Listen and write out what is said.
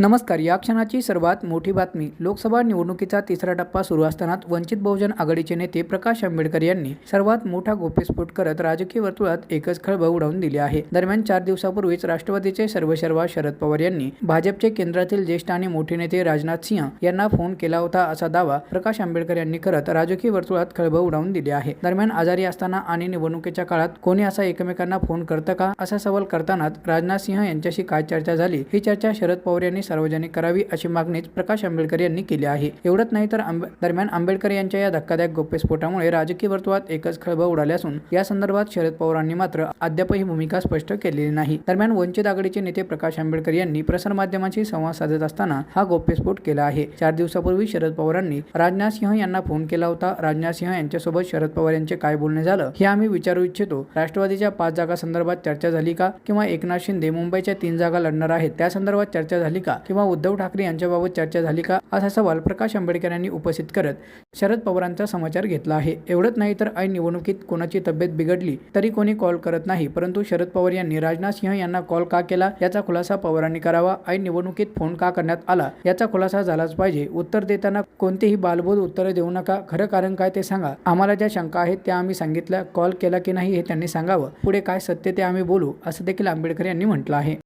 नमस्कार या क्षणाची सर्वात मोठी बातमी. लोकसभा निवडणुकीचा तिसरा टप्पा सुरू असतानाच वंचित बहुजन आघाडीचे नेते प्रकाश आंबेडकर यांनी सर्वात मोठा गोप्यस्फोट करत राजकीय वर्तुळात एकच खळबळ उडवून दिली आहे. दरम्यान चार दिवसापूर्वीच राष्ट्रवादीचे सर्वशर्वा शरद पवार यांनी भाजपचे केंद्रातील ज्येष्ठ आणि मोठे नेते राजनाथ सिंह यांना फोन केला होता असा दावा प्रकाश आंबेडकर यांनी करत राजकीय वर्तुळात खळबळ उडवून दिली आहे. दरम्यान आजारी असताना आणि निवडणुकीच्या काळात कोणी असा एकमेकांना फोन करतं का? असा सवाल करतानाच राजनाथ सिंह यांच्याशी काय चर्चा झाली? ही चर्चा शरद पवार यांनी सार्वजनिक करावी अशी मागणीच प्रकाश आंबेडकर यांनी केली आहे. एवढंच नाही तर आंबे दरम्यान आंबेडकर यांच्या या धक्कादायक गोप्यस्फोटामुळे राजकीय वर्तुळात एकच खळबळ उडाली असून या संदर्भात शरद पवारांनी मात्र अद्यापही भूमिका स्पष्ट केलेली नाही. दरम्यान वंचित आघाडीचे नेते प्रकाश आंबेडकर यांनी प्रसारमाध्यमांशी संवाद साधत असताना हा गोप्यस्फोट केला आहे. चार दिवसापूर्वी शरद पवारांनी राजनाथ सिंह यांना फोन केला होता. राजनाथ सिंह यांच्यासोबत शरद पवार यांचे काय बोलणे झालं हे आम्ही विचारू इच्छितो. राष्ट्रवादीच्या पाच जागा संदर्भात चर्चा झाली का? किंवा एकनाथ शिंदे मुंबईच्या तीन जागा लढणार आहेत त्या संदर्भात चर्चा झाली का? किंवा उद्धव ठाकरे यांच्याबाबत चर्चा झाली का? असा सवाल प्रकाश आंबेडकर यांनी उपस्थित करत शरद पवारांचा समाचार घेतला आहे. एवढंच नाही तर ऐन निवडणुकीत कोणाची तब्येत बिघडली तरी कोणी कॉल करत नाही. परंतु शरद पवार यांनी राजनाथ सिंह यांना कॉल का केला? याचा खुलासा पवारांनी करावा. ऐन निवडणुकीत फोन का करण्यात आला? याचा खुलासा झालाच पाहिजे. उत्तर देताना कोणतेही बालबोध उत्तरे देऊ नका. खरं कारण काय ते सांगा. आम्हाला ज्या शंका आहेत त्या आम्ही सांगितल्या. कॉल केला की नाही हे त्यांनी सांगावं. पुढे काय सत्य ते आम्ही बोलू असं देखील आंबेडकर यांनी म्हटलं आहे.